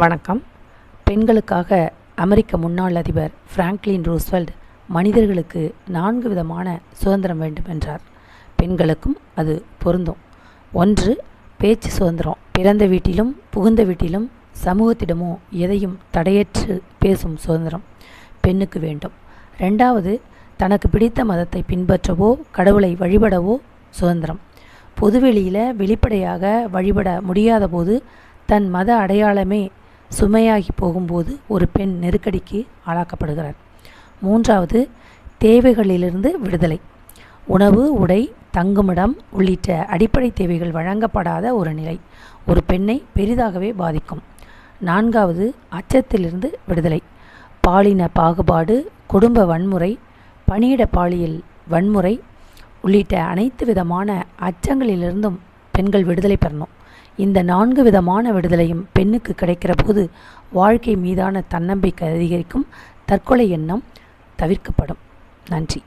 வணக்கம். பெண்களுக்காக அமெரிக்க முன்னாள் அதிபர் பிராங்க்லின் ரூஸ்வெல்ட் மனிதர்களுக்கு நான்கு விதமான சுதந்திரம் வேண்டும் என்றார். பெண்களுக்கும் அது பொருந்தும். ஒன்று பேச்சு சுதந்திரம். பிறந்த வீட்டிலும் புகுந்த வீட்டிலும் சமூகத்திடமோ எதையும் தடையற்று பேசும் சுதந்திரம் பெண்ணுக்கு வேண்டும். ரெண்டாவது தனக்கு பிடித்த மதத்தை பின்பற்றவோ கடவுளை வழிபடவோ சுதந்திரம். பொதுவெளியில் வெளிப்படையாக வழிபட முடியாத போது தன் மத அடையாளமே சுமையாகி போகும்போது ஒரு பெண் நெருக்கடிக்கு ஆளாக்கப்படுகிறார். மூன்றாவது தேவைகளிலிருந்து விடுதலை. உணவு உடை தங்குமிடம் உள்ளிட்ட அடிப்படை தேவைகள் வழங்கப்படாத ஒரு நிலை. ஒரு பெண்ணை பெரிதாகவே பாதிக்கும். நான்காவது அச்சத்திலிருந்து விடுதலை. பாலின பாகுபாடு குடும்ப வன்முறை பணியிட பாலியல் வன்முறை உள்ளிட்ட அனைத்து விதமான அச்சங்களிலிருந்தும் பெண்கள் விடுதலை பெறணும். இந்த நான்கு விதமான விடுதலையும் பெண்ணுக்கு கிடைக்கிற போது வாழ்க்கை மீதான தன்னம்பிக்கை அதிகரிக்கும். தற்கொலை எண்ணம் தவிர்க்கப்படும். நன்றி.